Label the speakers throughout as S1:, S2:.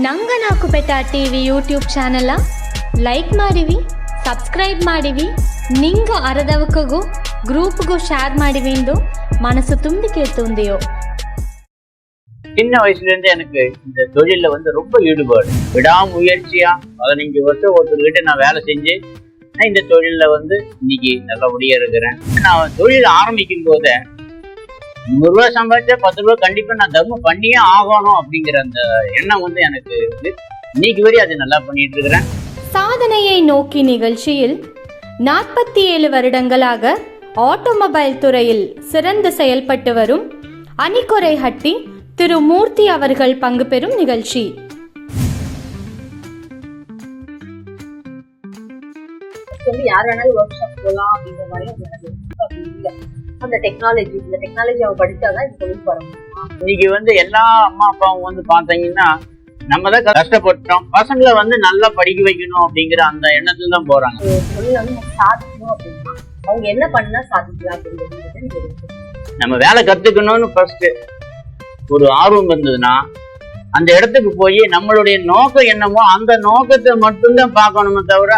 S1: நங்க நாக்கு பெட்டா TV YouTube ಚಾನೆಲ லைக் மாடிவி ಸಬ್ಸ್ಕ್ರೈಬ್ மாடிவி ನಿಂಗ ಅರದವಕ್ಕಗೂ ಗ್ರೂಪ್ಗೂ ಶೇರ್ ಮಾಡಿವಿ ಎಂದು மனசு தும்பி கேட்டுந்தியோ.
S2: சின்ன வயசுல இருந்து எனக்கு இந்த தொழில வந்து ரொம்ப ஈடுபாடு. விடா விடாமுயற்சியா பதினஞ்சு வருஷம் ஒருத்தர்கிட்ட நான் வேலை செஞ்சு நான் இந்த தொழில வந்து இன்னைக்கு நல்லபடியா இருக்கிறேன். நான் தொழில் ஆரம்பிக்கும் போதே நூறு ரூபாய் சம்பாதிச்சா பத்து ரூபாய் கண்டிப்பா நான் தர்மம் பண்ணியே ஆகணும் அப்படிங்கிற அந்த எண்ணம் வந்து எனக்கு இருக்கு. இன்னைக்கு வரையும் அது நல்லா பண்ணிட்டு இருக்கிறேன்.
S1: சாதனையை நோக்கி நிகழ்ச்சியில் நாற்பத்தி ஏழு வருடங்களாக ஆட்டோமொபைல் துறையில் சிறந்து செயல்பட்டு வரும் அணிக்கொரை ஹட்டி திரு மூர்த்தி அவர்கள் பங்கு பெறும் நிகழ்ச்சி.
S3: சொல்லி யார் வேணாலும் ஒர்க் ஷாப் போகலாம் அப்படின்ற மாதிரி அந்த டெக்னாலஜி இந்த டெக்னாலஜி அவன் படிச்சாதான் இந்த தொழில் வர
S2: இன்னைக்கு வந்து எல்லா அம்மா அப்பாவும் வந்து பார்த்தீங்கன்னா நம்ம தான் கஷ்டப்பட்டோம். பசங்களை வந்து நல்லா படிக்க வைக்கணும் அப்படிங்கிற அந்த எண்ணத்துல தான் போறாங்க
S3: தொழில் வந்து நம்ம சாதிக்கணும் அப்படின்னா அவங்க என்ன பண்ணா சாதிக்கலாம் அப்படிங்கிறது.
S2: நம்ம வேலை கத்துக்கணும்னு ஃபர்ஸ்ட் ஒரு ஆர்வம் இருந்ததுன்னா அந்த இடத்துக்கு போய் நம்மளுடைய நோக்கம் என்னமோ அந்த நோக்கத்தை மட்டும்தான் பார்க்கணுமே தவிர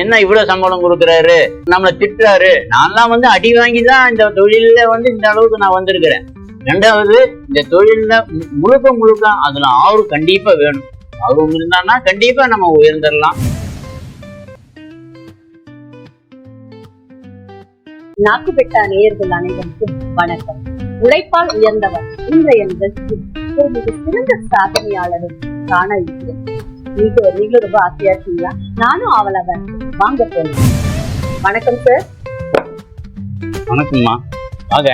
S2: என்ன இவ்வளவு சம்பளம் கொடுக்குறாரு? நம்மளை திட்டுறாரு. நான்லாம் வந்து அடி வாங்கி தான் இந்த தொழில வந்து இந்த அளவுக்கு நான் வந்திருக்கிறேன். ரெண்டாவது இந்த தொழில முழுக்க முழுக்க அதுல ஆர்வம் கண்டிப்பா வேணும். ஆர்வம் இருந்தான்னா கண்டிப்பா நம்ம உயர்ந்துடலாம்.
S3: நாக்குப்பெட்டா நேயர்கள் அனைவருக்கும் வணக்கம். உழைப்பால் உயர்ந்தவர் இன்றைய நிகழ்ச்சியில் ஒரு மிக சிறந்த சாதனையாளரும் காண இருக்கிறேன் நீங்க நீங்களும் ரொம்ப ஆசையா இருக்கீங்களா நானும் அவளவன் வாங்க போனேன் வணக்கம் சார்
S2: வணக்கம்மா. வாங்க.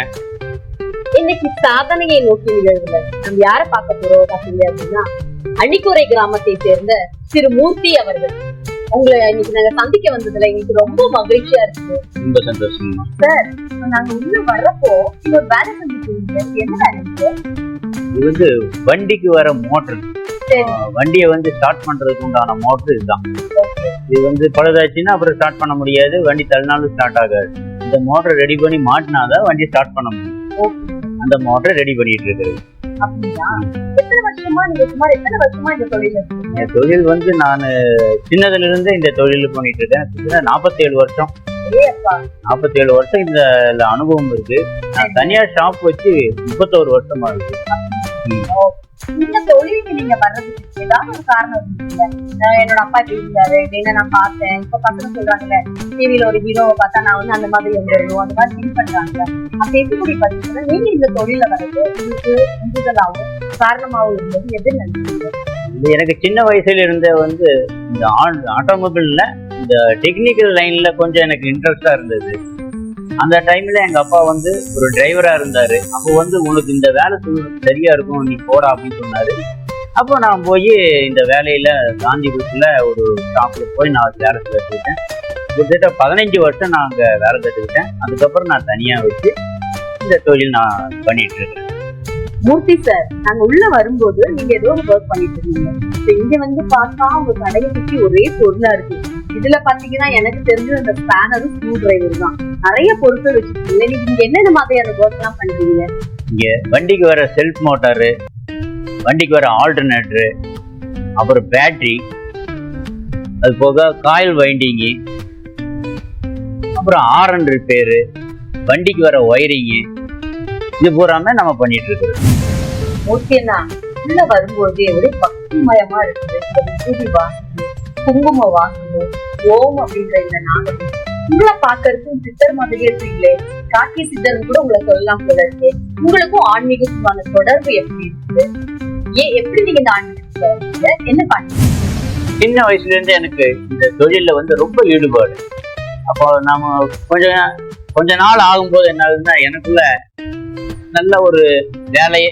S3: இன்னைக்கு சாதனையை நோக்கி நிகழ்வுல நம்ம யார பார்க்க போறோம் பாத்தீங்க அப்படின்னா அன்னிக்குறை கிராமத்தை சேர்ந்த திரு மூர்த்தி அவர்கள். உங்களை இன்னைக்கு நாங்க சந்திக்க வந்ததுல எங்களுக்கு ரொம்ப மகிழ்ச்சியா இருக்கு.
S2: ரொம்ப சந்தோஷம்மா.
S3: நாங்க உள்ள வர்றப்போ ஒரு வேலை செஞ்சுட்டு என்ன வேலை சார்
S2: இது வந்து வண்டிக்கு வர மோட்டர்.
S3: சரி.
S2: வண்டியை வந்து ஸ்டார்ட் பண்றதுக்கு உண்டான மோட்டர் இதுதான். இது வந்து பழுதாச்சுன்னா அப்புறம் ஸ்டார்ட் பண்ண முடியாது. வண்டி தள்ளினாலும் ஸ்டார்ட் ஆகாது. இந்த மோட்டர் ரெடி பண்ணி மாட்டினாதான் வண்டி ஸ்டார்ட் பண்ண முடியும். அந்த மோட்டர் ரெடி பண்ணிட்டு
S3: இருக்கீங்க
S2: என் தொழில் வந்து நான் சின்னதுல இருந்து இந்த தொழில் பண்ணிட்டு இருக்கேன். நாற்பத்தேழு வருஷம்.
S3: அப்பா
S2: நாற்பத்தேழு வருஷம் இந்த அனுபவம் இருக்கு. நான் தனியா ஷாப் வச்சு முப்பத்தோரு வருஷமா இருக்கு.
S3: இந்த தொழிலுக்கு நீங்க வர்றதுக்கு ஏதாவது ஒரு காரணம் இருக்குல்ல? என்னோட அப்பா இப்படி இருந்தாரு என்ன நான் பார்த்தேன். இப்ப பக்கத்துல சொல்றாங்கல்ல டிவில ஒரு ஹீரோவை பார்த்தா நான் வந்து அந்த மாதிரி எழுதணும் அந்த மாதிரி திங்க் பண்றாங்க அப்படி இருக்கக்கூடிய பட்சத்துல நீங்க இந்த தொழில வர்றது உங்களுக்கு உந்துதலாவும் காரணமாகவும் இருந்தது. எது நினைச்சீங்க
S2: எனக்கு சின்ன வயசுல இருந்தே வந்து இந்த ஆட்டோமொபைல்ல இந்த டெக்னிக்கல் லைன்ல கொஞ்சம் எனக்கு இன்ட்ரெஸ்டா இருந்தது. அந்த டைம்ல எங்க அப்பா வந்து ஒரு டிரைவரா இருந்தாரு. அப்போ வந்து உனக்கு இந்த வேலை செய்ய சரியா இருக்கும் நீ போடா அப்படின்னு சொன்னாரு. அப்போ நான் போய் இந்த வேலையில காந்திபுரத்துல ஒரு ஷாப்ல போய் நான் வேலை கற்றுக்கிட்டேன் கிட்டத்தட்ட பதினஞ்சு வருஷம் நான் அங்க வேலை கற்றுக்கிட்டேன் அதுக்கப்புறம் நான் தனியா வச்சு இந்த தொழில் நான் பண்ணிட்டு இருக்கேன்.
S3: மூர்த்தி சார் நாங்க உள்ள வரும்போது நீங்க ஏதோ ஒரு ஒர்க் பண்ணிட்டு இருந்தீங்க. இங்க வந்து பார்த்தா உங்க கடையை சுத்தி ஒரே பொருளா இருக்கு. இதுல பாத்தீங்கன்னா எனக்கு தெரிஞ்ச அந்த ஸ்பேனரும் ஸ்க்ரூ டிரைவர் தான். நிறைய பொருட்கள் வச்சிருக்கீங்க. நீங்க இங்க என்னென்ன மாதிரியான ஒர்க் எல்லாம் பண்றீங்க?
S2: இங்க வண்டிக்கு வர செல்ஃப் மோட்டாரு வண்டிக்கு வர ஆல்டர்னேட்டரு அப்புறம் பேட்டரி அது போக காயில் வைண்டிங்கு அப்புறம் ஆர்என் ரிப்பேரு வண்டிக்கு வர ஒயரிங்கு இது பூராமே நம்ம பண்ணிட்டு இருக்கிறோம்
S3: மூர்த்தி அண்ணா. உள்ள வரும்போது ஒரே பக்திமயமா இருக்குது. குங்கும வாசனை ஓம் அப்படின்ற இந்த நாகம். உங்களை பாக்குறதுக்கும் சித்தர் மாதிரியே இருக்கீங்களே. காக்கி சித்தர் கூட உங்களை சொல்லலாம் போல இருக்கு. உங்களுக்கும் ஆன்மீகத்துக்கான தொடர்பு எப்படி இருக்கு? ஏன் எப்படி நீங்க இந்த ஆன்மீகத்துல என்ன பாட்டு
S2: சின்ன வயசுல இருந்து எனக்கு இந்த தொழில்ல வந்து ரொம்ப ஈடுபாடு. அப்போ நாம கொஞ்ச கொஞ்ச நாள் ஆகும்போது என்ன ஆகுதுன்னா எனக்குள்ள நல்ல ஒரு வேலையை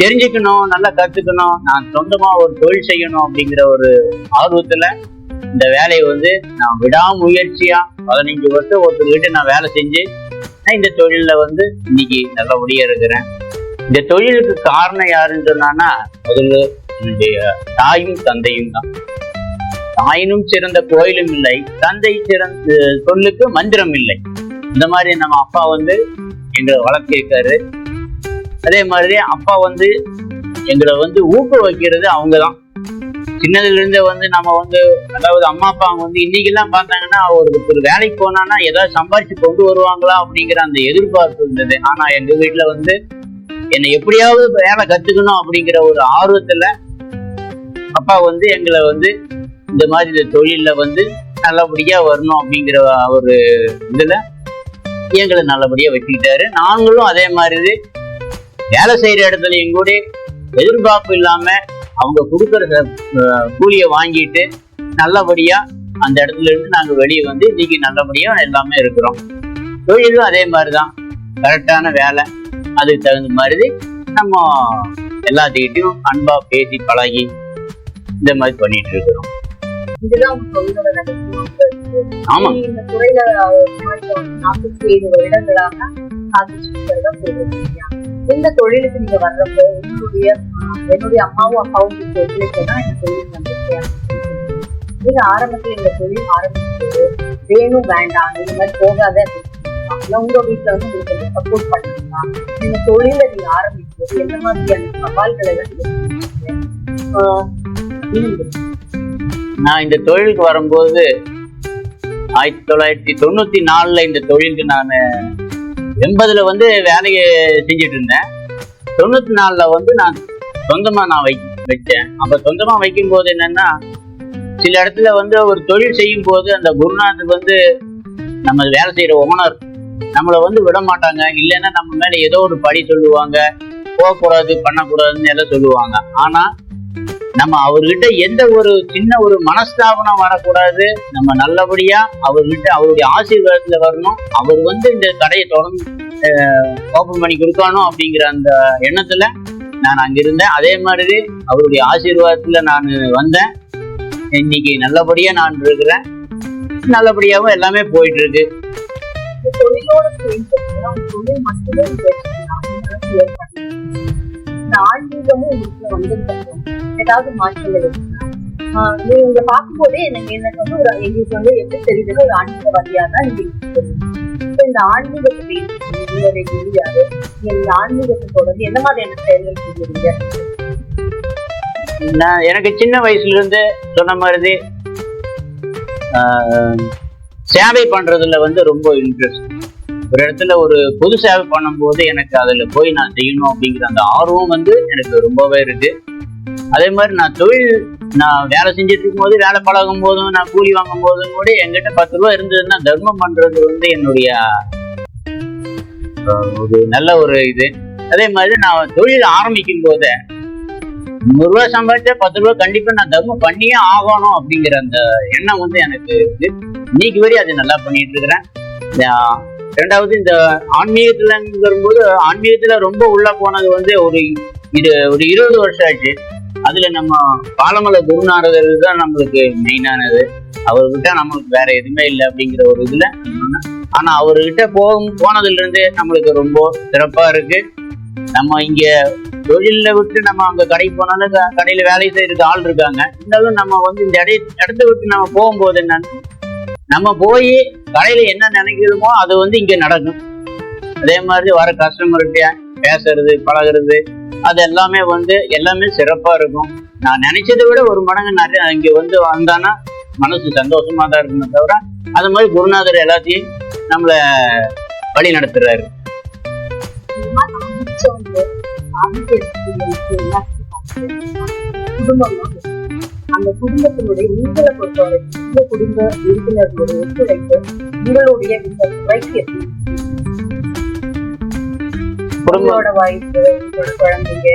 S2: தெரிஞ்சுக்கணும் நல்லா கத்துக்கணும் நான் சொந்தமா ஒரு தொழில் செய்யணும் அப்படிங்கிற ஒரு ஆர்வத்துல இந்த வேலையை வந்து நான் விடாமுயற்சியா பதினஞ்சு வருஷம் ஒருத்தர்கிட்ட நான் வேலை செஞ்சு நான் இந்த தொழில வந்து இன்னைக்கு நல்லபடியா இருக்கிறேன். இந்த தொழிலுக்கு காரணம் யாருன்னு சொன்னான்னா முதல்ல என்னுடைய தாயும் தந்தையும் தான். தாயினும் சிறந்த கோயிலும் இல்லை தந்தை சிறந்த சொல்லுக்கு மந்திரம் இல்லை. இந்த மாதிரி நம்ம அப்பா வந்து எங்களை வளர்த்திருக்காரு. அதே மாதிரி அப்பா வந்து எங்களை வந்து ஊக்க வைக்கிறது அவங்க தான் சின்னதிலிருந்தே வந்து நம்ம வந்து அதாவது அம்மா அப்பா அவங்க வந்து இன்னைக்கெல்லாம் பார்த்தாங்கன்னா ஒரு ஒரு வேலைக்கு போனான்னா ஏதாவது சம்பாதிச்சு கொண்டு வருவாங்களா அப்படிங்கிற அந்த எதிர்பார்ப்பு இருந்தது. ஆனா எங்க வீட்டுல வந்து என்னை எப்படியாவது வேலை கத்துக்கணும் அப்படிங்கிற ஒரு ஆர்வத்துல அப்பா வந்து எங்களை வந்து இந்த மாதிரி இந்த தொழில்ல வந்து நல்லபடியா வரணும் அப்படிங்கிற ஒரு இதுல எங்களை நல்லபடியா வச்சுக்கிட்டாரு நாங்களும் அதே மாதிரி வேலை செய்யற இடத்துல கூட எதிர்பார்ப்பு இல்லாம அவங்க கொடுக்குற கூலியை வாங்கிட்டு நல்லபடியா அந்த இடத்துல இருந்து நாங்க வெளியே வந்து இன்னைக்கு நல்லபடியா எல்லாமே இருக்கிறோம். தொழிலும் அதே மாதிரிதான். கரெக்டான வேலை. அதுக்கு தகுந்த மாதிரி நம்ம எல்லாத்துக்கிட்டையும் அன்பா பேசி பழகி இந்த மாதிரி பண்ணிட்டு இருக்கிறோம். ஆமா.
S3: இந்த இந்த தொழிலுக்கு நீங்க வர்றப்போ என்னுடைய என்னுடைய அம்மாவும் அப்பாவும் இந்த ஒத்துழைப்பு தான் இந்த தொழில் வந்திருக்கேன் நீங்க ஆரம்பத்துல இந்த தொழில் ஆரம்பிச்சது வேணும் வேண்டாம் இந்த மாதிரி போகாத உங்க வீட்டுல வந்து உங்களுக்கு சப்போர்ட் பண்ணீங்களா? நீங்க தொழில நீங்க ஆரம்பிக்கும்போது எந்த மாதிரியான சவால்களை எல்லாம்
S2: நான் இந்த தொழிலுக்கு வரும்போது ஆயிரத்தி தொள்ளாயிரத்தி தொண்ணூத்தி நாலுல இந்த தொழிலுக்கு நான் எண்பதுல வந்து வேலையை செஞ்சுட்டு இருந்தேன் தொண்ணூத்தி நாலுல வந்து நான் சொந்தமா நான் வை வச்சேன் அப்ப சொந்தமா வைக்கும் போது என்னன்னா சில இடத்துல வந்து ஒரு தொழில் செய்யும் போது அந்த குருநாதர் வந்து நம்ம வேலை செய்யற ஓனர் நம்மளை வந்து விட மாட்டாங்க. இல்லைன்னா நம்ம மேல ஏதோ ஒரு படி சொல்லுவாங்க. போகக்கூடாது பண்ணக்கூடாதுன்னு எல்லாம் சொல்லுவாங்க. ஆனா நம்ம அவர்கிட்ட எந்த ஒரு சின்ன ஒரு மனஸ்தாபனம் வரக்கூடாது. நம்ம நல்லபடியா அவர்கிட்ட அவருடைய ஆசீர்வாதத்துல வரணும். அவர் வந்து இந்த கடையை தொடர்ந்து ஓபன் பண்ணி கொடுக்கணும் அப்படிங்கிற அந்த எண்ணத்துல நான் அங்க இருந்தேன். அதே மாதிரி அவருடைய ஆசீர்வாதத்துல நான் வந்தேன். இன்னைக்கு நல்லபடியா நான் இருக்கிறேன். நல்லபடியாவும் எல்லாமே போயிட்டு இருக்கு
S3: தொழிலோட சேர்ந்து ஆன்மீகமும் வந்து ஏதாவது மாற்றங்கள் நீங்க பார்க்கும்போதே எனக்கு எனக்கு வந்து ஒரு எங்களுக்கு வந்து எப்படி தெரியுதுன்னா ஒரு ஆன்மீகவாதியா தான் நீங்க இப்ப இந்த ஆன்மீகத்தை பேசி உங்களுடைய குருவியாரு இந்த ஆன்மீகத்தை தொடர்ந்து எந்த மாதிரியான செயல்கள் செய்வீங்க
S2: நான் எனக்கு சின்ன வயசுல இருந்து சொன்ன மாதிரி ஆஹ், சேவை பண்றதுல வந்து ரொம்ப இன்ட்ரெஸ்ட் ஒரு இடத்துல ஒரு பொது சேவை பண்ணும்போது எனக்கு அதுல போய் நான் செய்யணும் அப்படிங்கிற அந்த ஆர்வம் வந்து எனக்கு ரொம்பவே இருக்கு. அதே மாதிரி நான் தொழில் நான் வேலை செஞ்சுட்டு இருக்கும்போது வேலை பழகும் போதும் நான் கூலி வாங்கும் போதும் கூட என்கிட்ட பத்து ரூபா இருந்ததுன்னா தர்மம் பண்றது வந்து என்னுடைய ஒரு நல்ல ஒரு இது. அதே மாதிரி நான் தொழில் ஆரம்பிக்கும் போதே நூறு ரூபா சம்பாதிச்சா பத்து ரூபாய் கண்டிப்பா நான் தர்மம் பண்ணியே ஆகணும் அப்படிங்கிற அந்த எண்ணம் வந்து எனக்கு இருக்கு. இன்னைக்கு வரையும் அதை நல்லா பண்ணிட்டு இருக்கிறேன் ரெண்டாவது இந்த ஆன்மீகத்துலங்கிறபோது ஆன்மீகத்துல ரொம்ப உள்ள போனது வந்து ஒரு இது ஒரு இருபது வருஷம் ஆச்சு. அதுல நம்ம பாலமலை குருநாதர் தான் நம்மளுக்கு மெயினானது அவர்கிட்ட நம்மளுக்கு வேற எதுவுமே இல்லை அப்படிங்கிற ஒரு இதுல ஆனா அவர்கிட்ட போகும் போனதுல இருந்து நம்மளுக்கு ரொம்ப சிறப்பா இருக்கு. நம்ம இங்க தொழில விட்டு நம்ம அங்க கடைக்கு போனாலும் கடையில வேலை செய்யறதுக்கு ஆள் இருக்காங்க. இருந்தாலும் நம்ம வந்து இந்த இடை இடத்த விட்டு நம்ம போகும்போது என்னன்னு நம்ம போய் கடையில என்ன நினைக்கிறோமோ அது வந்து இங்க நடக்கும். அதே மாதிரி வர கஸ்டமர்கிட்ட பேசுறது பழகுறது அது எல்லாமே வந்து எல்லாமே சிறப்பா இருக்கும். நான் நினைச்சதை விட ஒரு மடங்கு நிறைய இங்க வந்து வந்தானா மனசு சந்தோஷமா தான் இருக்குமே தவிர அது மாதிரி குருநாதர் எல்லாத்தையும் நம்மள வழி நடத்துறாரு.
S3: அந்த குடும்பத்தினுடைய உங்களை பொறுத்தவரைக்கும் குடும்ப உறுப்பினர்களுடைய ஒத்துழைப்பு உங்களுடைய இந்த துறைக்கு உங்களோட வாய்ப்பு உங்களோட குழந்தைங்க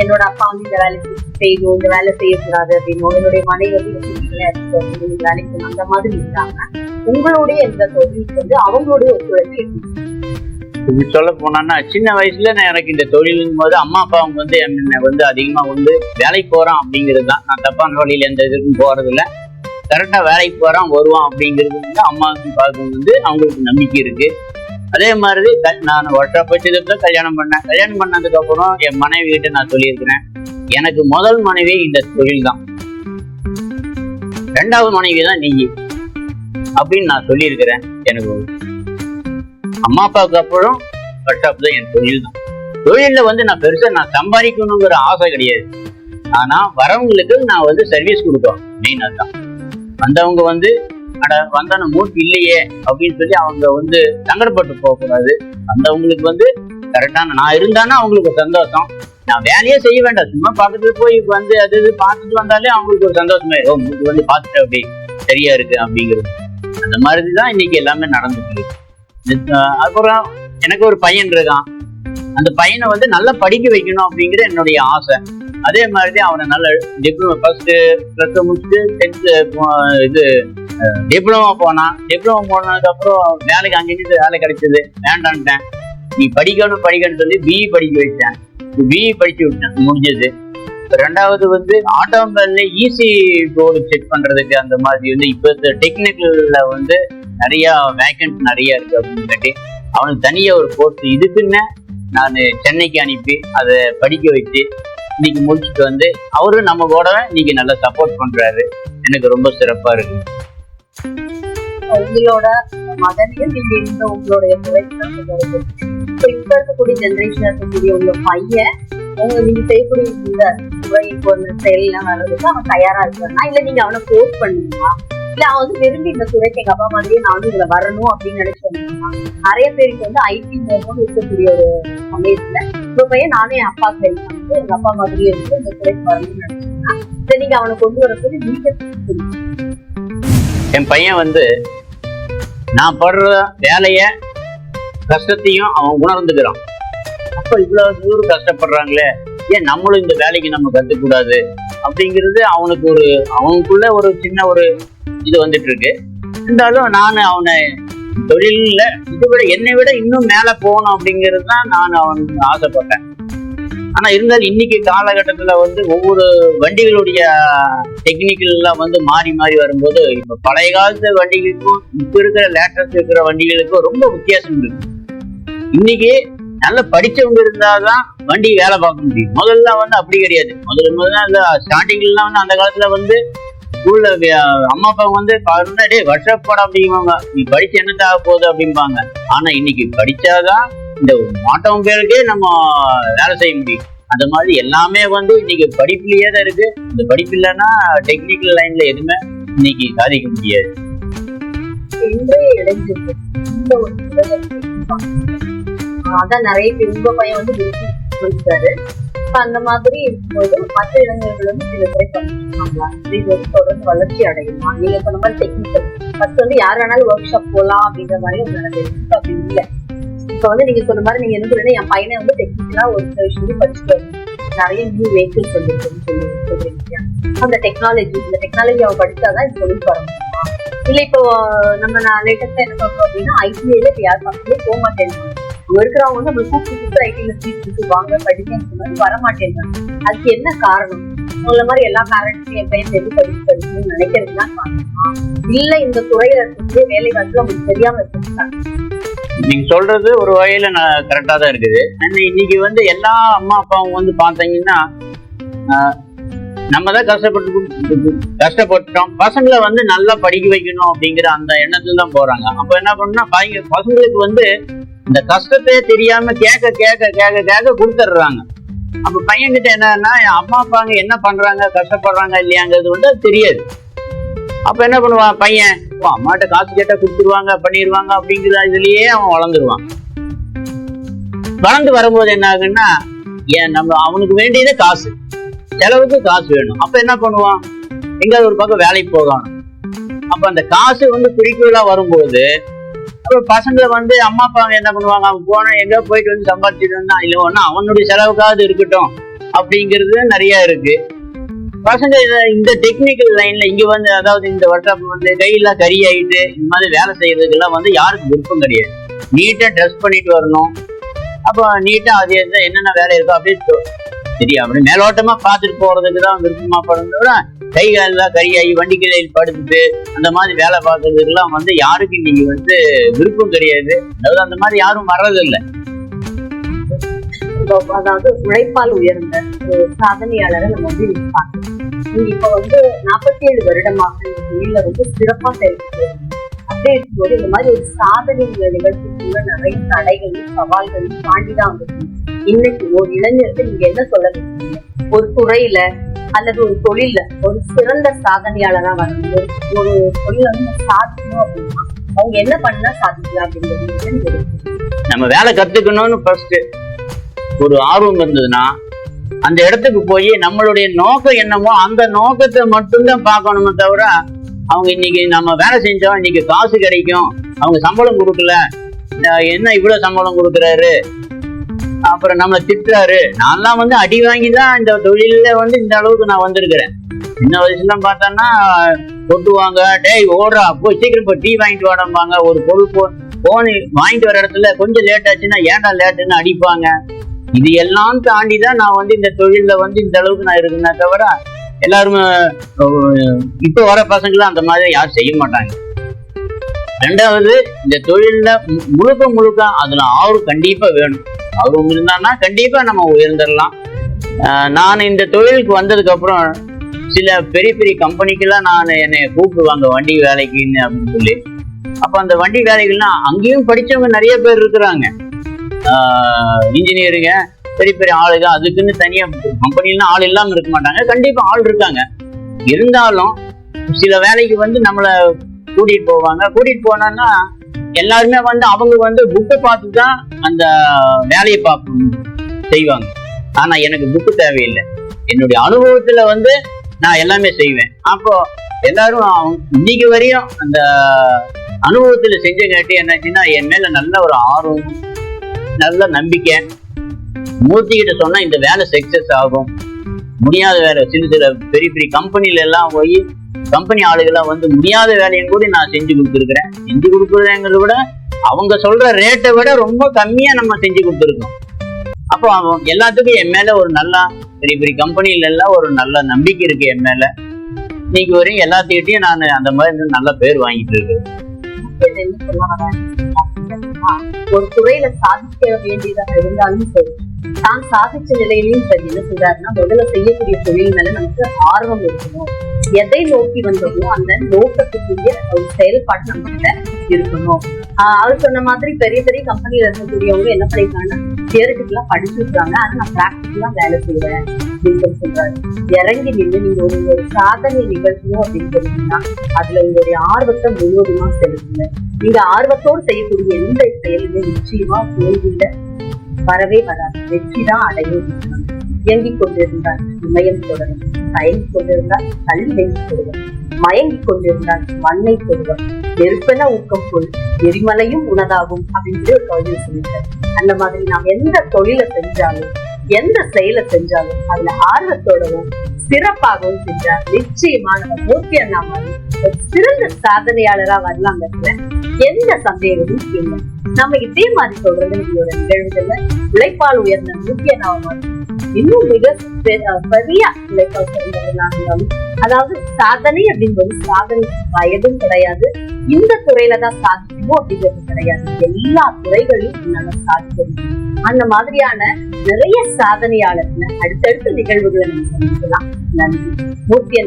S3: என்னோட அப்பா வந்து இந்த வேலை செய்யணும் இந்த வேலை செய்யக்கூடாது அப்படின்னு என்னுடைய மனைவி வந்து இந்த வேலைக்கு. அந்த மாதிரி இல்லாம உங்களுடைய இந்த தொழிலுக்கு வந்து அவங்களுடைய ஒத்துழைப்பு
S2: சொல்ல போனோம்னா சின்ன வயசுல நான் எனக்கு இந்த தொழிலும் போது அம்மா அப்பா அவங்க வந்து என்னை வந்து அதிகமா வந்து வேலைக்கு போறான் அப்படிங்கிறது தான். நான் தப்பான வழியில எந்த இதுக்கும் போறது இல்ல கரெக்டா வேலைக்கு போறான் வருவான் அப்படிங்கிறது வந்து அம்மாவுக்கு பார்க்கும் வந்து அவங்களுக்கு நம்பிக்கை இருக்கு. அதே மாதிரி நான் ஒற்றை பட்சத்துல கல்யாணம் பண்ணேன். கல்யாணம் பண்ணதுக்கு அப்புறம் என் மனைவி கிட்ட நான் சொல்லியிருக்கிறேன். எனக்கு முதல் மனைவி இந்த தொழில் தான். ரெண்டாவது மனைவி தான் நீ. அப்படின்னு நான் சொல்லியிருக்கிறேன் எனக்கு. அம்மா அப்பாவுக்கு அப்புறம் ஒர்க்ஷாப் தான் என் தொழில் தான். தொழில்ல வந்து நான் பெருசா நான் சம்பாதிக்கணுங்கிற ஆசை கிடையாது. ஆனா வரவங்களுக்கு நான் வந்து சர்வீஸ் கொடுக்கணும். மெயின் அதுதான் வந்தவங்க வந்து அட வந்தான மூர்த்தி இல்லையே அப்படின்னு சொல்லி அவங்க வந்து சங்கடப்பட்டு போகக்கூடாது. வந்தவங்களுக்கு வந்து கரெக்டான நான் இருந்தானா அவங்களுக்கு ஒரு சந்தோஷம். நான் வேலையே செய்ய வேண்டாம். சும்மா பார்த்துட்டு போய் வந்து அது இது பார்த்துட்டு வந்தாலே அவங்களுக்கு ஒரு சந்தோஷமே. ஓ உங்களுக்கு வந்து பார்த்துட்டு அப்படி. சரியா இருக்கு அப்படிங்கிறது. அந்த மாதிரி தான் இன்னைக்கு எல்லாமே நடந்துட்டு அப்புறம் எனக்கு ஒரு பையன் இருக்கான். அந்த பையனை வந்து நல்லா படிக்க வைக்கணும் அப்படிங்கிற என்னுடைய ஆசை. அதே மாதிரி தான் அவனை நல்ல டிப்ளமோ ஃபர்ஸ்ட் ப்ளஸ் டூ முடிச்சுட்டு டென்த்து இது டிப்ளமோ போனான் டிப்ளமோ போனதுக்கு அப்புறம் வேலைக்கு அங்கேருந்து வேலை கிடைச்சது. வேண்டான்ட்டேன். நீ படிக்கணும் படிக்கணும்னு சொல்லி பிஇ படிக்க வச்சேன். பிஇ படிச்சு விட்டேன் முடிஞ்சது. ரெண்டாவது வந்து ஆட்டோமொபைல்ல ஈஸி போர்டு செக் பண்றதுக்கு அந்த மாதிரி வந்து இப்போ டெக்னிக்கல்ல வந்து நிறைய வேக்கன்ட் நிறைய இருக்கு அப்படின்னு கேட்டு அவனுக்கு தனியா ஒரு கோர்ஸ் இதுக்குன்னு நான் சென்னைக்கு அனுப்பி அதை படிக்க வச்சு இன்னைக்கு முடிச்சுட்டு வந்து அவரும் நம்ம கூட இன்னைக்கு நல்லா சப்போர்ட் பண்றாரு. எனக்கு ரொம்ப சிறப்பா இருக்கு.
S3: உங்களோட மகனையும் நீங்க இருந்த உங்களுடைய துறைக்கு தான் கொண்டு இப்ப இருக்கக்கூடிய ஜெனரேஷன் இருக்கக்கூடிய உங்க பையன் உங்க நீங்க செய்யக்கூடிய இந்த இப்போ இந்த செயலாம் வர்றதுக்கு அவன் தயாரா இருக்கானா? இல்ல நீங்க அவனை ஃபோர்ஸ் பண்ணுவீங்களா? இல்ல அவன் வந்து விரும்பி இந்த துறைக்கு எங்க அப்பா மாதிரியே நான் வந்து இதுல வரணும் அப்படின்னு நினைச்சு நிறைய பேருக்கு வந்து ஐடி மோகம்னு இருக்கக்கூடிய ஒரு சமயத்துல உங்க பையன் நானே என் அப்பா ஹெல்ப் பண்ணிட்டு எங்க அப்பா மாதிரியே இருந்து இந்த துறைக்கு வரணும்னு நினைச்சீங்கன்னா இதை நீங்க அவனை கொண்டு வர நீங்க
S2: என் பையன் வந்து நான் படுற வேலைய கஷ்டத்தையும் அவன் உணர்ந்துக்கிறான். அப்போ இவ்வளவு தூரம் கஷ்டப்படுறாங்களே ஏன் நம்மளும் இந்த வேலைக்கு நம்ம கத்துக்கூடாது? அப்படிங்கிறது அவனுக்கு ஒரு அவனுக்குள்ள ஒரு சின்ன ஒரு இது வந்துட்டு இருக்கு இருந்தாலும் நான் அவனை தொழில்ல இதை விட என்னை விட இன்னும் மேல போகணும் அப்படிங்கிறது தான் நான் அவனுக்கு ஆசைப்பட்டேன். ஆனா இருந்தாலும் இன்னைக்கு காலகட்டத்துல வந்து ஒவ்வொரு வண்டிகளுடைய டெக்னிக்கல் எல்லாம் வந்து மாறி மாறி வரும்போது இப்ப பழைய காலத்து வண்டிகளுக்கும் இப்ப இருக்கிற லேட்டஸ்ட் இருக்கிற வண்டிகளுக்கும் ரொம்ப வித்தியாசம் இருக்கு. இன்னைக்கு நல்லா படிச்சவங்க இருந்தாதான் வண்டி வேலை பார்க்க முடியும். முதல்ல வந்து அப்படி கிடையாது. முதல்ல முதல்ல அந்த ஸ்டார்டிங்லாம் வந்து அந்த காலத்துல வந்து ஸ்கூல்ல அம்மா அப்பா வந்து பாருன்னா டே ஒர்க் அப்படிங்குவாங்க. நீ படிச்சு என்னத்த ஆக போகுது அப்படிம்பாங்க. ஆனா இன்னைக்கு படிச்சாதான் இந்த ஆட்டோமொபைலுக்கே நம்ம வேலை செய்ய முடியும். அந்த மாதிரி எல்லாமே வந்து இன்னைக்கு படிப்புலயே தான் இருக்கு. இந்த படிப்பு இல்லைன்னா டெக்னிக்கல் லைன்ல எதுவுமே இன்னைக்கு சாதிக்க முடியாது.
S3: அதான் நிறைய பேர் பையன் வந்து போயிருக்காரு இப்ப அந்த மாதிரி இருக்கும்போது மற்ற இளைஞர்களும் சில பேர் இது வந்து தொடர்ந்து வளர்ச்சி அடையுமா? நீங்க சொன்ன மாதிரி டெக்னிக்கல் ஃபர்ஸ்ட் வந்து யார் வேணாலும் ஒர்க் ஷாப் போலாம் அப்படின்ற மாதிரி ஒரு நடந்திருக்கு அப்படி இல்லை இப்ப வந்து நீங்க சொன்ன மாதிரி நீங்க என்ன என் பையனை வந்து டெக்னிக்கலா ஒரு சில விஷயம் படிச்சுட்டு நிறைய நியூ வெஹிக்கிள்ஸ் வந்துருக்குன்னு சொல்லி சொல்றீங்க அந்த டெக்னாலஜி இந்த டெக்னாலஜி அவன் படிச்சாதான் இது சொல்லி தர முடியுமா? இல்ல இப்போ நம்ம நான் லேட்டஸ்டா என்ன சொல்றோம் அப்படின்னா ஐடிஐல இப்ப யார் பக்கத்துலயே போக மாட்டேங்கிறாங்க அங்க இருக்கிறவங்க வந்து நம்ம கூப்பிட்டு கூப்பிட்டு ஐடில சீட் கொடுத்து வாங்க படிக்கன்னு சொன்னாலும் வர மாட்டேங்கிறாங்க அதுக்கு என்ன காரணம்? உங்களை மாதிரி எல்லா பேரண்ட்ஸும் என் பையன் எது படிச்சு படிக்கணும்னு நினைக்கிறது தான் காரணமா? இல்ல இந்த துறையில இருக்கக்கூடிய வேலை வந்து அவங்களுக்கு தெரியாம இருக்காங்க
S2: நீங்க சொல்றது ஒரு வகையில நான் கரெக்டா தான் இருக்குது. இன்னைக்கு வந்து எல்லா அம்மா அப்பாவும் வந்து பார்த்தீங்கன்னா ஆஹ், நம்ம தான் கஷ்டப்பட்டு கஷ்டப்பட்டோம். பசங்களை வந்து நல்லா படிக்க வைக்கணும் அப்படிங்கிற அந்த எண்ணத்துல தான் போறாங்க. அப்ப என்ன பண்ணா பையன் பசங்களுக்கு வந்து இந்த கஷ்டத்தையே தெரியாம கேட்க கேட்க கேட்க கேட்க கொடுத்துட்றாங்க அப்ப பையன்கிட்ட என்னன்னா என் அம்மா அப்பாங்க என்ன பண்றாங்க? கஷ்டப்படுறாங்க இல்லையாங்கிறது வந்து தெரியாது. அப்ப என்ன பண்ணுவான் பையன்? அம்மாட்ட காசு கேட்டா கொடுத்துருவாங்க பண்ணிடுவாங்க அப்படிங்கிற இதுலயே அவன் வளர்ந்துருவான். வளர்ந்து வரும்போது என்ன ஆகுன்னா ஏன் நம்ம அவனுக்கு வேண்டியது காசு. செலவுக்கு காசு வேணும். அப்ப என்ன பண்ணுவான்? எங்க ஒரு பக்கம் வேலைக்கு போகணும். அப்ப அந்த காசு வந்து குறிக்கோளா வரும்போது அப்புறம் பசங்க வந்து அம்மா அப்பா என்ன பண்ணுவாங்க? அவன் போனா எங்க போயிட்டு வந்து சம்பாதிச்சுட்டு வந்தான். இல்ல ஒண்ணு அவனுடைய செலவுக்காவது இருக்கட்டும் அப்படிங்கிறது நிறைய இருக்கு. பசங்க இத- இந்த டெக்னிக்கல் லைன்ல இங்க வந்து அதாவது இந்த ஒர்க் வந்து கையெல்லாம் கறி ஆயிட்டு இந்த மாதிரி வேலை செய்யறதுக்கெல்லாம் வந்து யாருக்கு விருப்பம் கிடையாது. நீட்டா ட்ரெஸ் பண்ணிட்டு வரணும். அப்போ நீட்டா அது என்னென்ன வேலை இருக்கோ அப்படின்னு தொ- சரி அப்படி மேலோட்டமா பார்த்துட்டு போறதுக்கு தான் விருப்பமா படுறதோட கை காலெல்லாம் கறியாகி வண்டி கிளையில் படுத்துட்டு அந்த மாதிரி வேலை பார்க்கறதுக்கெல்லாம் வந்து யாருக்கு இன்னைக்கு வந்து விருப்பம் கிடையாது. அதாவது அந்த மாதிரி யாரும் வர்றதில்லை.
S3: அதாவது உழைப்பால் உயர்ந்த ஒரு சாதனையாளரை நம்ம வந்து பார்க்கணும் நீங்க இப்ப வந்து நாற்பத்தி ஏழு வருடமாக இந்த தொழில வந்து சிறப்பா செயல்பட்டு அப்படியே இருக்கும்போது இந்த மாதிரி ஒரு சாதனை நிகழ்ச்சிக்குள்ள நிறைய தடைகளும் சவால்களும் தாண்டிதான் வந்து இன்னைக்கு ஒரு இளைஞருக்கு நீங்க என்ன சொல்ல ஒரு துறையில அல்லது ஒரு தொழில ஒரு சிறந்த சாதனையாளரா வந்து ஒரு- தொழில வந்து சாதிக்கணும் அப்படின்னா அவங்க என்ன பண்ணா சாதிக்கலாம் அப்படிங்கிறது
S2: நம்ம வேலை கத்துக்கணும்னு ஃபர்ஸ்ட் ஒரு ஆர்வம் இருந்ததுன்னா அந்த இடத்துக்கு போய் நம்மளுடைய நோக்கம் என்னமோ அந்த நோக்கத்தை மட்டும்தான் பார்க்கணுமே தவிர அவங்க இன்னைக்கு நம்ம வேலை செஞ்சோம் இன்னைக்கு காசு கிடைக்கும் அவங்க சம்பளம் கொடுக்கல என்ன இவ்வளவு சம்பளம் கொடுக்குறாரு அப்புறம் நம்மளை திட்டுறாரு. நான்லாம் வந்து அடி வாங்கி தான் இந்த தொழில வந்து இந்த அளவுக்கு நான் வந்திருக்கிறேன். சின்ன வயசுல பார்த்தோன்னா கொட்டுவாங்க டேய் ஓடுறா போய் சீக்கிரம் போய் டீ வாங்கிட்டு வாடம்பாங்க. ஒரு பொருள் போ போன் வாங்கிட்டு வர இடத்துல கொஞ்சம் லேட் ஆச்சுன்னா ஏன்டா லேட்டுன்னு அடிப்பாங்க. இது எல்லாம் தாண்டி தான் நான் வந்து இந்த தொழில்ல வந்து இந்த அளவுக்கு நான் இருக்குன்னா தவிர எல்லாருமே இப்போ இப்ப வர பசங்களும் அந்த மாதிரி யாரும் செய்ய மாட்டாங்க. ரெண்டாவது இந்த தொழில்ல முழுக்க முழுக்க அதுல ஆர்வம் கண்டிப்பா வேணும். ஆர்வம் இருந்தான்னா கண்டிப்பா நம்ம உயர்ந்துடலாம் நான் இந்த தொழிலுக்கு வந்ததுக்கு அப்புறம் சில பெரிய பெரிய கம்பெனிக்கெல்லாம் நான் என்னை கூப்பிடுவாங்க வண்டி வேலைக்குன்னு அப்படின்னு சொல்லி. அப்ப அந்த வண்டி வேலைகள்லாம் அங்கேயும் படிச்சவங்க நிறைய பேர் இருக்கிறாங்க. இன்ஜினியருங்க பெரிய பெரிய ஆளுங்க அதுக்குன்னு தனியா கம்பெனிலாம் ஆள் இல்லாம இருக்க மாட்டாங்க. கண்டிப்பா ஆள் இருக்காங்க. இருந்தாலும் சில வேலைக்கு வந்து நம்மளை கூட்டிட்டு போவாங்க. கூட்டிட்டு போனோம்னா எல்லாருமே வந்து அவங்க வந்து புக்கை பார்த்து தான் அந்த வேலையை பார்க்கணும் செய்வாங்க. ஆனா எனக்கு புக்கு தேவையில்லை. என்னுடைய அனுபவத்துல வந்து நான் எல்லாமே செய்வேன். அப்போ எல்லாரும் இன்னைக்கு வரையும் அந்த அனுபவத்துல செஞ்சங்காட்டி என்னாச்சுன்னா என் மேல நல்ல ஒரு ஆர்வம் நல்ல நம்பிக்கை. மூர்த்தி கிட்ட சொன்னா இந்த வேலை சக்சஸ் ஆகும். முடியாத வேலை சின்ன சில பெரிய பெரிய கம்பெனில எல்லாம் போய் கம்பெனி ஆளுகள்லாம் வந்து முடியாத வேலையும் கூட நான் செஞ்சு கொடுத்துருக்குறேன். செஞ்சு கொடுக்குறதுங்கிறத விட அவங்க சொல்ற ரேட்டை விட ரொம்ப கம்மியா நம்ம செஞ்சு கொடுத்துருக்கோம். அப்போ அவன் எல்லாத்துக்கும் என் மேல ஒரு நல்ல பெரிய பெரிய கம்பெனில எல்லாம் ஒரு நல்ல நம்பிக்கை இருக்கு என் மேல. இன்னைக்கு வரையும் எல்லாத்துக்கிட்டையும் நான் அந்த மாதிரி நல்ல பேர் வாங்கிட்டு இருக்கேன்.
S3: ஒரு துறையில சாதிக்க வேண்டியதாக இருந்தாலும் சரி தான் சாதிச்ச நிலையிலையும் சரி என்ன செய்றாருன்னா முதல்ல செய்யக்கூடிய தொழில் மேல நமக்கு ஆர்வம் இருக்கணும். எதை நோக்கி வந்தோமோ அந்த நோக்கத்துக்குரிய ஒரு செயல்பாடு நம்ம இருக்கணும். ஆஹ் அவர் சொன்ன மாதிரி பெரிய பெரிய கம்பெனில இருக்கக்கூடியவங்க என்ன பண்ணிருக்காங்கன்னா தியரட்டிக்கலா படிச்சிருக்காங்க. ஆனா நான் பிராக்டிக்கலா வேலை செய்வேன் அப்படின்னு சொல்றாரு. இறங்கி நின்று நீங்க ஒரு ஒரு சாதனை நிகழ்த்தணும் அப்படின்னு சொன்னீங்கன்னா அதுல உங்களுடைய ஆர்வத்தை முழுவதுமா செலுத்துங்க. நீங்க ஆர்வத்தோடு செய்யக்கூடிய எந்த செயலுமே நிச்சயமா தோல்வியில வரவே வராது. வெற்றி தான் அடையும் இயங்கிக் கொண்டிருந்தால் இமயம் தொடரும். தயங்கிக் கொண்டிருந்தால் தள்ளி வைத்துக் கொள்வர். மயங்கிக் கொண்டிருந்தால் மண்ணை தொடுவர். நெருப்பென ஊக்கம் கொள். எரிமலையும் உனதாகும் அப்படின்னு ஒரு கவிதை சொல்லியிருக்காரு. அந்த மாதிரி நாம் எந்த தொழிலை செஞ்சாலும் எந்த செயலை செஞ்சாலும் அதுல ஆர்வத்தோடவும் சிறப்பாகவும் செஞ்சா நிச்சயமா நம்ம மூர்த்தி அண்ணா மாதிரி சிறந்த சாதனையாளரா வரலாங்கிறதுல எந்த சந்தேகமும் இல்லை. நம்ம இதே மாதிரி சொல்றது நம்மளோட நிகழ்வுகள்ல உழைப்பால் உயர்ந்த முக்கிய அண்ணா இன்னும் மிக பெரிய உழைப்பால் சிறந்தவர்களாக இருந்தாலும் அதாவது சாதனை அப்படின்றது சாதனை வயதும் கிடையாது. இந்த துறையில தான் சாதிக்கணும் அப்படிங்கிறது கிடையாது. எல்லா துறைகளிலும் என்னால சாதிக்கணும் அந்த மாதிரியான நிறைய சாதனையாளர்களை அடுத்தடுத்த நிகழ்வுகளை நம்ம சந்திக்கலாம். நன்றி. மூர்த்தி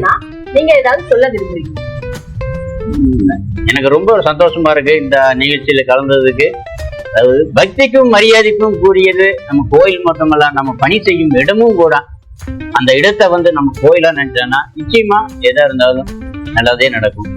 S3: நீங்க ஏதாவது சொல்ல விரும்புறீங்க
S2: எனக்கு ரொம்ப சந்தோஷமா இருக்கு இந்த நிகழ்ச்சியில கலந்ததுக்கு. அதாவது பக்திக்கும் மரியாதைக்கும் கூடியது நம்ம கோயில் மட்டுமல்ல நம்ம பணி செய்யும் இடமும் கூட அந்த இடத்தை வந்து நம்ம கோயிலா நினைச்சோம்னா நிச்சயமா எதா இருந்தாலும் நல்லதே நடக்கும்.